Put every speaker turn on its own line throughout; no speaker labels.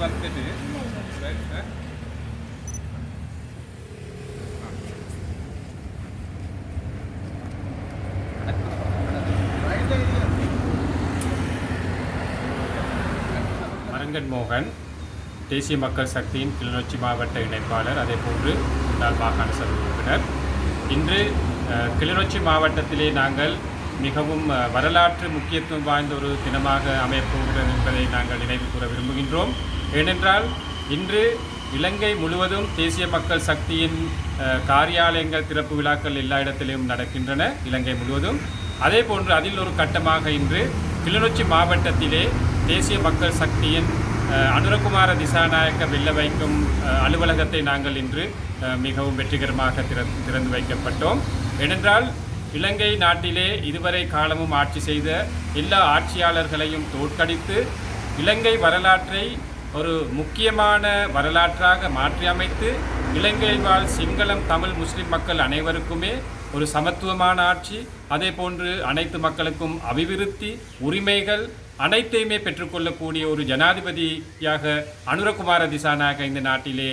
வறுத்துட்டு அரங்கன் மோகன் தேசிய மக்கள் சக்தியின் கிளிநொச்சி மாவட்ட இணைப்பாளர் அதே போன்று முன்னாள் மாகாண சபை உறுப்பினர். இன்று கிளிநொச்சி மாவட்டத்திலே நாங்கள் மிகவும் வரலாற்று முக்கியத்துவம் வாய்ந்த ஒரு தினமாக அமையப்போகிறது என்பதை நாங்கள் நினைவு கூற விரும்புகின்றோம். ஏனென்றால் இன்று இலங்கை முழுவதும் தேசிய மக்கள் சக்தியின் காரியாலயங்கள் திறப்பு விழாக்கள் எல்லா இடத்திலும் நடக்கின்றன இலங்கை முழுவதும். அதே போன்று அதில் ஒரு கட்டமாக இன்று கிளிநொச்சி மாவட்டத்திலே தேசிய மக்கள் சக்தியின் அனுரகுமார திசாநாயக்க வெல்ல வைக்கும் அலுவலகத்தை நாங்கள் இன்று மிகவும் வெற்றிகரமாக திற- திறந்து வைக்கப்பட்டோம். ஏனென்றால் இலங்கை நாட்டிலே இதுவரை காலமும் ஆட்சி செய்த எல்லா ஆட்சியாளர்களையும் தோற்கடித்து இலங்கை வரலாற்றை ஒரு முக்கியமான வரலாற்றாக மாற்றியமைத்து இலங்கை வாழ் சிங்களம் தமிழ் முஸ்லிம் மக்கள் அனைவருக்குமே ஒரு சமத்துவமான ஆட்சி அதே போன்று அனைத்து மக்களுக்கும் அபிவிருத்தி உரிமைகள் அனைத்தையுமே பெற்றுக்கொள்ளக்கூடிய ஒரு ஜனாதிபதியாக அனுரகுமார திசானாக இந்த நாட்டிலே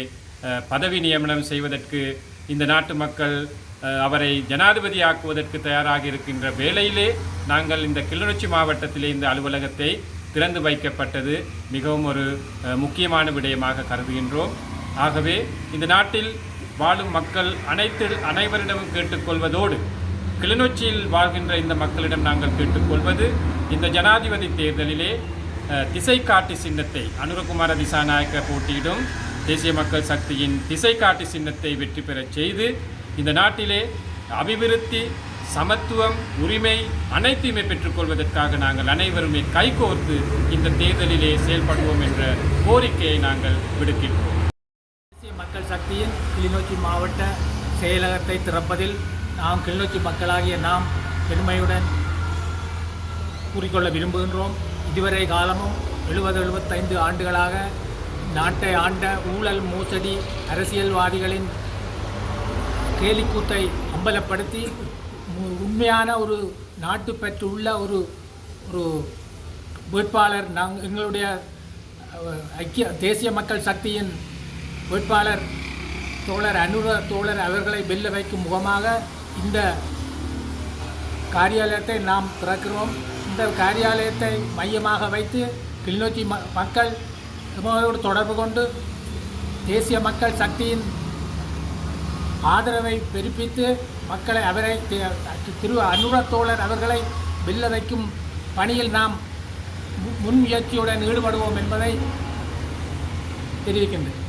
பதவி நியமனம் செய்வதற்கு இந்த நாட்டு மக்கள் அவரை ஜனாதிபதியாக்குவதற்கு தயாராக இருக்கின்ற வேளையிலே நாங்கள் இந்த கிளிநொச்சி மாவட்டத்திலே இந்த அலுவலகத்தை திறந்து வைக்கப்பட்டது மிகவும் ஒரு முக்கியமான விடயமாக கருதுகின்றோம். ஆகவே இந்த நாட்டில் வாழும் மக்கள் அனைத்து அனைவரிடமும் கேட்டுக்கொள்வதோடு கிளிநொச்சியில் வாழ்கின்ற இந்த மக்களிடம் நாங்கள் கேட்டுக்கொள்வது இந்த ஜனாதிபதி தேர்தலிலே திசை காட்டி சின்னத்தை அனுரகுமார திசாநாயக்க போட்டியிடும் தேசிய மக்கள் சக்தியின் திசை காட்டி சின்னத்தை வெற்றி பெறச் செய்து இந்த நாட்டிலே அபிவிருத்தி சமத்துவம் உரிமை அனைத்தையுமே பெற்றுக்கொள்வதற்காக நாங்கள் அனைவருமே கைகோர்த்து இந்த தேர்தலிலே செயல்படுவோம் என்ற கோரிக்கையை நாங்கள் விடுக்கின்றோம்.
தேசிய மக்கள் சக்தியின் கிளிநொச்சி மாவட்ட செயலகத்தை திறப்பதில் நாம் கிளிநொச்சி மக்களாகிய நாம் பெருமையுடன் கூறிக்கொள்ள விரும்புகின்றோம். இதுவரை காலமும் எழுபது எழுபத்தைந்து ஆண்டுகளாக நாட்டை ஆண்ட ஊழல் மோசடி அரசியல்வாதிகளின் கேலிக்கூத்தை அம்பலப்படுத்தி உண்மையான ஒரு நாட்டுப்பற்று உள்ள ஒரு ஒரு வேட்பாளர் நாங்கள் எங்களுடைய ஐக்கிய தேசிய மக்கள் சக்தியின் வேட்பாளர் தோழர் அனுர தோழர் அவர்களை வெல்ல வைக்கும் முகமாக இந்த காரியாலயத்தை நாம் திறக்கிறோம். இந்த காரியாலயத்தை மையமாக வைத்து கிளிநொச்சி ம மக்கள் தொடர்பு கொண்டு தேசிய மக்கள் சக்தியின் ஆதரவை பெருப்பித்து மக்களை அவரை திரு அனுரத்தோழர் அவர்களை வெல்ல வைக்கும் பணியில் நாம் முன்முயற்சியுடன் ஈடுபடுவோம் என்பதை தெரிவிக்கின்றேன்.